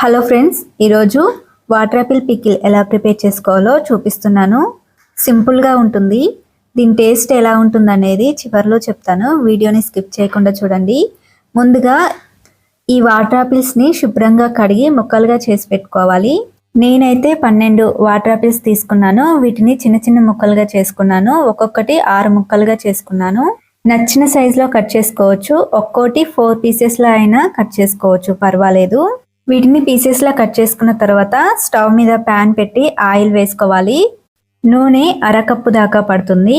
Hello friends ఈరోజు water apple pickle ఎలా prepare చేసుకోవాలో చూపిస్తున్నాను. సింపుల్గా ఉంటుంది. దీని టేస్ట్ ఎలా ఉంటుంది అనేది చివరిలో చెప్తాను. వీడియోని స్కిప్ చేయకుండా చూడండి. ముందుగా ఈ వాటర్ యాపిల్స్ని శుభ్రంగా కడిగి ముక్కలుగా చేసి పెట్టుకోవాలి. నేనైతే పన్నెండు వాటర్ యాపిల్స్ తీసుకున్నాను. వీటిని చిన్న చిన్న ముక్కలుగా చేసుకున్నాను. ఒక్కొక్కటి ఆరు ముక్కలుగా చేసుకున్నాను. నచ్చిన సైజులో కట్ చేసుకోవచ్చు. ఒక్కోటి ఫోర్ పీసెస్లో అయినా కట్ చేసుకోవచ్చు. పర్వాలేదు. వీటిని పీసెస్లా కట్ చేసుకున్న తర్వాత స్టవ్ మీద ప్యాన్ పెట్టి ఆయిల్ వేసుకోవాలి. నూనె అరకప్పు దాకా పడుతుంది.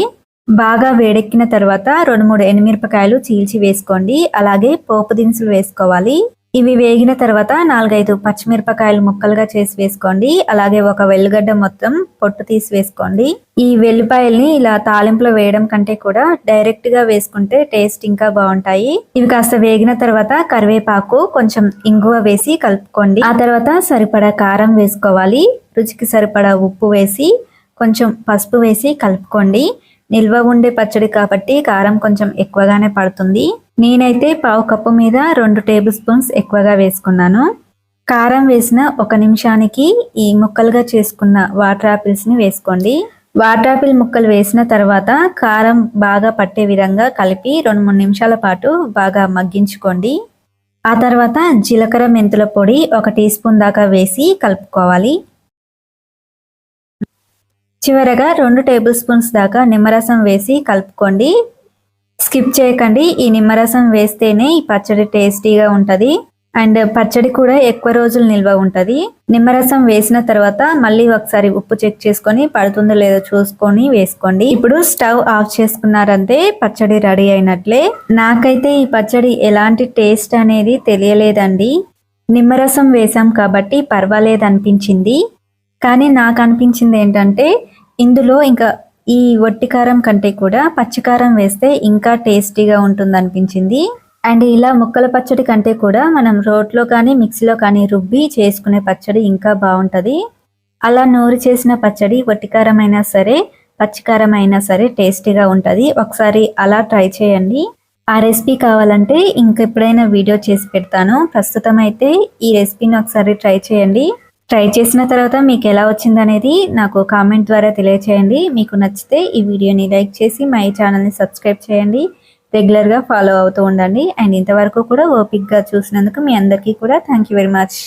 బాగా వేడెక్కిన తర్వాత రెండు మూడు ఎనిమిరపకాయలు చీల్చి వేసుకోండి. అలాగే పోపు దినుసులు వేసుకోవాలి. ఇవి వేగిన తర్వాత నాలుగైదు పచ్చిమిరపకాయలు ముక్కలుగా చేసి వేసుకోండి. అలాగే ఒక వెల్లుగడ్డ మొత్తం పొట్టు తీసి వేసుకోండి. ఈ వెల్లిపాయల్ని ఇలా తాలింపులో వేయడం కంటే కూడా డైరెక్ట్గా వేసుకుంటే టేస్ట్ ఇంకా బాగుంటాయి. ఇవి కాస్త వేగిన తర్వాత కరివేపాకు కొంచెం ఇంగువ వేసి కలుపుకోండి. ఆ తర్వాత సరిపడా కారం వేసుకోవాలి. రుచికి సరిపడా ఉప్పు వేసి కొంచెం పసుపు వేసి కలుపుకోండి. నిల్వ ఉండే పచ్చడి కాబట్టి కారం కొంచెం ఎక్కువగానే పడుతుంది. నేనైతే పావు కప్పు మీద రెండు టేబుల్ స్పూన్స్ ఎక్కువగా వేసుకున్నాను. కారం వేసిన ఒక నిమిషానికి ఈ ముక్కలుగా చేసుకున్న వాటర్ ఆపిల్స్ని వేసుకోండి. వాటర్ ఆపిల్ ముక్కలు వేసిన తర్వాత కారం బాగా పట్టే విధంగా కలిపి రెండు మూడు నిమిషాల పాటు బాగా మగ్గించుకోండి. ఆ తర్వాత జీలకర్ర మెంతుల పొడి ఒక టీ స్పూన్ దాకా వేసి కలుపుకోవాలి. చివరగా రెండు టేబుల్ స్పూన్స్ దాకా నిమ్మరసం వేసి కలుపుకోండి. స్కిప్ చేయకండి. ఈ నిమ్మరసం వేస్తేనే ఈ పచ్చడి టేస్టీగా ఉంటుంది. అండ్ పచ్చడి కూడా ఎక్కువ రోజులు నిల్వ ఉంటుంది. నిమ్మరసం వేసిన తర్వాత మళ్ళీ ఒకసారి ఉప్పు చెక్ చేసుకొని పడుతుందో లేదో చూసుకొని వేసుకోండి. ఇప్పుడు స్టవ్ ఆఫ్ చేసుకున్నారంటే పచ్చడి రెడీ అయినట్లే. నాకైతే ఈ పచ్చడి ఎలాంటి టేస్ట్ అనేది తెలియలేదండి. నిమ్మరసం వేసాం కాబట్టి పర్వాలేదు అనిపించింది కానీ నాకు అనిపించింది ఏంటంటే ఇందులో ఇంకా ఈ వట్టి కారం కంటే కూడా పచ్చికారం వేస్తే ఇంకా టేస్టీగా ఉంటుంది అనిపించింది అండ్ ఇలా ముక్కల పచ్చడి కంటే కూడా మనం రోట్లో కానీ మిక్సీలో కానీ రుబ్బి చేసుకునే పచ్చడి ఇంకా బాగుంటుంది. అలా నూరు చేసిన పచ్చడి వట్టికారమైనా అయినా సరే పచ్చికారం అయినా సరే టేస్టీగా ఉంటుంది. ఒకసారి అలా ట్రై చేయండి. ఆ రెసిపీ కావాలంటే ఇంకెప్పుడైనా వీడియో చేసి పెడతాను. ప్రస్తుతం అయితే ఈ రెసిపీని ఒకసారి ట్రై చేయండి. ట్రై చేసిన తర్వాత మీకు ఎలా వచ్చిందనేది నాకు కామెంట్ ద్వారా తెలియచేయండి. మీకు నచ్చితే ఈ వీడియోని లైక్ చేసి మై ఛానల్ని సబ్స్క్రైబ్ చేయండి. రెగ్యులర్గా ఫాలో అవుతూ ఉండండి. అండ్ ఇంతవరకు కూడా ఓపిక్గా చూసినందుకు మీ అందరికీ కూడా థ్యాంక్ యూ వెరీ మచ్.